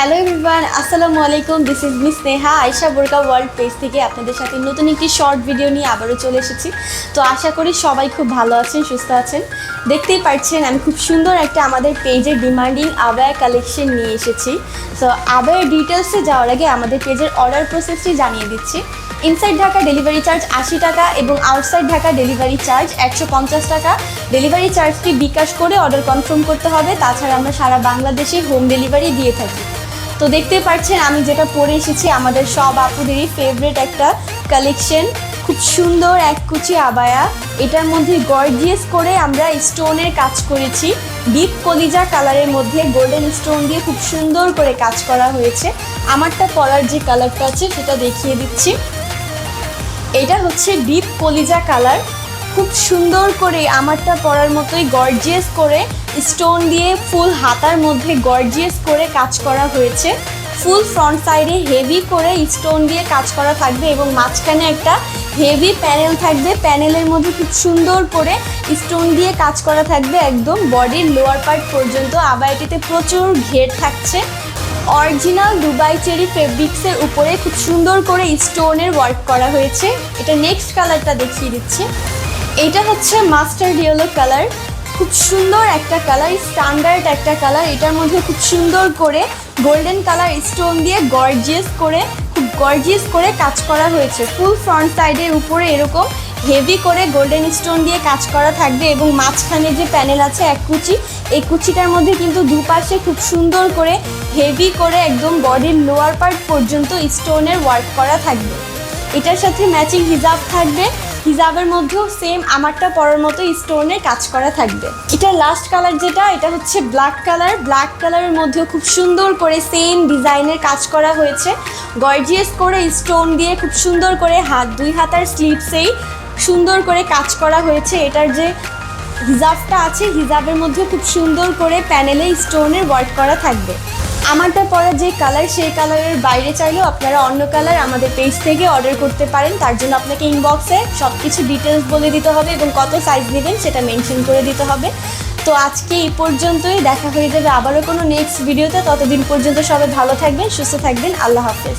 Hello everyone, আসসালামু আলাইকুম। This is miss Neha Ayesha বোরকা ওয়ার্ল্ড পেজ থেকে আপনাদের সাথে নতুন একটি শর্ট ভিডিও নিয়ে আবারও চলে এসেছি। তো আশা করি সবাই খুব ভালো আছেন, সুস্থ আছেন। দেখতেই পাচ্ছেন, আমি খুব সুন্দর একটা আমাদের পেজের ডিমান্ডিং আবায়া কালেকশন নিয়ে এসেছি। তো আবায়ের ডিটেলসে যাওয়ার আগে আমাদের পেজের অর্ডার প্রসেসটি জানিয়ে দিচ্ছি। ইনসাইড ঢাকা ডেলিভারি চার্জ আশি টাকা এবং আউটসাইড ঢাকা ডেলিভারি চার্জ একশো পঞ্চাশ টাকা। ডেলিভারি চার্জটি বিকাশ করে অর্ডার কনফার্ম করতে হবে। তাছাড়া আমরা সারা বাংলাদেশে হোম ডেলিভারি দিয়ে থাকি। তো দেখতেই পাচ্ছেন, আমি যেটা পরে এসেছি, আমাদের সব আপুদেরই ফেভারিট একটা কালেকশন খুব সুন্দর এক কুচি আবায়া। এটার মধ্যে গর্জিয়াস করে আমরা স্টোনের কাজ করেছি। ডিপ কলিজা কালারের মধ্যে গোল্ডেন স্টোন দিয়ে খুব সুন্দর করে কাজ করা হয়েছে। আমারটা পরার যে কালারটা আছে, সেটা দেখিয়ে দিচ্ছি। এটা হচ্ছে ডিপ কলিজা কালার খুব সুন্দর করে আমারটা পরার মতোই গর্জিয়াস করে স্টোন দিয়ে ফুল হাতার মধ্যে গর্জিয়াস করে কাজ করা হয়েছে। ফুল ফ্রন্ট সাইডে হেভি করে স্টোন দিয়ে কাজ করা থাকবে এবং মাঝখানে একটা হেভি প্যানেল থাকবে। প্যানেলের মধ্যে খুব সুন্দর করে স্টোন দিয়ে কাজ করা থাকবে একদম বডির লোয়ার পার্ট পর্যন্ত। আবার এটিতে প্রচুর ঘের থাকছে। অরিজিনাল দুবাই চেরি ফেব্রিক্সের উপরে খুব সুন্দর করে স্টোনের ওয়ার্ক করা হয়েছে। এটা নেক্সট কালারটা দেখিয়ে দিচ্ছি। এটা হচ্ছে মাস্টার ইয়েলো কালার। খুব সুন্দর একটা কালার স্ট্যান্ডার্ড একটা কালার। এটার মধ্যে খুব সুন্দর করে গোল্ডেন কালার স্টোন দিয়ে গর্জিয়াস করে, খুব গর্জিয়াস করে কাজ করা হয়েছে। ফুল ফ্রন্ট সাইডের উপরে এরকম হেভি করে গোল্ডেন স্টোন দিয়ে কাজ করা থাকবে এবং মাঝখানে যে প্যানেল আছে এক কুচি, এই কুচিটার মধ্যে কিন্তু দুপাশে খুব সুন্দর করে হেভি করে একদম বডির লোয়ার পার্ট পর্যন্ত স্টোনের ওয়ার্ক করা থাকবে। এটার সাথে ম্যাচিং হিজাব থাকবে। হিজাবের মধ্যেও সেম আমারটা পরার মতো স্টোনের কাজ করা থাকবে। এটা লাস্ট কালার যেটা, এটা হচ্ছে ব্ল্যাক কালার ব্ল্যাক কালারের মধ্যেও খুব সুন্দর করে সেম ডিজাইনের কাজ করা হয়েছে। গর্জিয়াস করে স্টোন দিয়ে খুব সুন্দর করে হাত, দুই হাতার স্লিপসেই সুন্দর করে কাজ করা হয়েছে। এটার যে হিজাবটা আছে, হিজাবের মধ্যে খুব সুন্দর করে প্যানেলে স্টোনের ওয়ার্ক করা থাকবে। আমারটা পরা যে কালার সেই কালারের বাইরে চাইলেও আপনারা অন্য কালার আমাদের পেজ থেকে অর্ডার করতে পারেন। তার জন্য আপনাকে ইনবক্সে সব কিছু ডিটেলস বলে দিতে হবে এবং কত সাইজ নেবেন সেটা মেনশন করে দিতে হবে। তো আজকে এই পর্যন্তই, দেখা হয়ে যাবে আবারও কোনো নেক্সট ভিডিওতে ততদিন পর্যন্ত সবাই ভালো থাকবেন, সুস্থ থাকবেন। আল্লাহ হাফেজ।